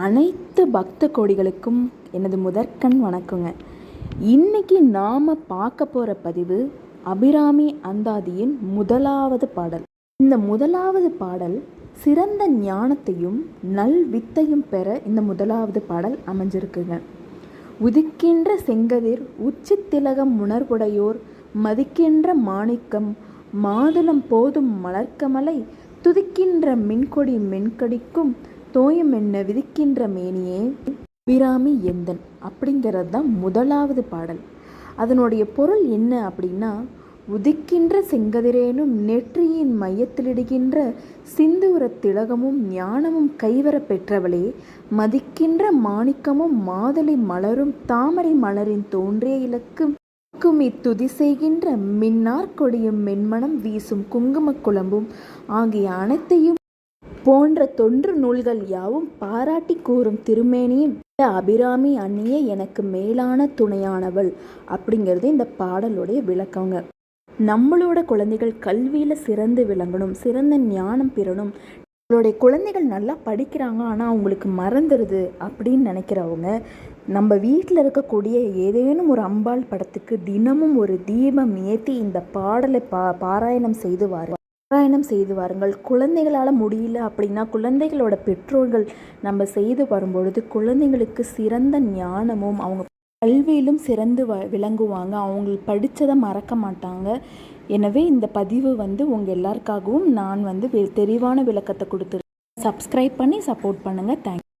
அனைத்து பக்த கோடிகளுக்கும் எனது முதற்கண் வணக்கங்க. இன்னைக்கு நாம் பார்க்க போகிற பதிவு அபிராமி அந்தாதியின் முதலாவது பாடல். இந்த முதலாவது பாடல் சிறந்த ஞானத்தையும் நல் வித்தையும் பெற இந்த முதலாவது பாடல் அமைஞ்சிருக்குங்க. உதிக்கின்ற செங்கதிர் உச்சி திலகம் உணர்வுடையோர் மதிக்கின்ற மாணிக்கம் மாதுளம் போதும் மலர்க்கமலை துதிக்கின்ற மின்கொடி மென்கடிக்கும் தோயம் என்ன விதிக்கின்ற மேனியே? அபிராமி எந்தன்? அப்படிங்கிறது தான் முதலாவது பாடல். அதனுடைய பொருள் என்ன அப்படின்னா உதிக்கின்ற செங்கதிரேனும் நெற்றியின் மையத்திலிடுகின்ற சிந்துவர திலகமும் ஞானமும் கைவர பெற்றவளே மதிக்கின்ற மாணிக்கமும் மாதளை மலரும் தாமரை மலரின் தோன்றிய இலக்கு குமி துதி செய்கின்ற மின்னார் கொடியும் மென்மனம் வீசும் குங்குமக் குழம்பும் ஆகிய அனைத்தையும் போன்ற தொன்று நூல்கள் யாவும் பாராட்டி கூறும் திருமேனியும் அபிராமி அன்னியே எனக்கு மேலான துணையானவள் அப்படிங்கிறது இந்த பாடலுடைய விளக்கங்க. நம்மளோட குழந்தைகள் கல்வியில் சிறந்து விளங்கணும் சிறந்த ஞானம் பெறணும். நம்மளுடைய குழந்தைகள் நல்லா படிக்கிறாங்க ஆனால் அவங்களுக்கு மறந்துடுது அப்படின்னு நினைக்கிறவங்க நம்ம வீட்டில் இருக்கக்கூடிய ஏதேனும் ஒரு அம்பாள் படத்துக்கு தினமும் ஒரு தீபம் ஏற்றி இந்த பாடலை பா பாராயணம் செய்து வாரு பாராயணம் செய்து வாருங்கள். குழந்தைகளால் முடியல அப்படின்னா குழந்தைகளோட பெற்றோர்கள் நம்ம செய்து வரும்பொழுது குழந்தைங்களுக்கு சிறந்த ஞானமும் அவங்க கல்வியிலும் சிறந்து வ விளங்குவாங்க. அவங்க படித்ததை மறக்க மாட்டாங்க. எனவே இந்த பதிவு வந்து உங்கள் எல்லாருக்காகவும் நான் வந்து தெளிவான விளக்கத்தை கொடுத்துருக்கேன் சப்ஸ்கிரைப் பண்ணி சப்போர்ட் பண்ணுங்கள் தேங்க்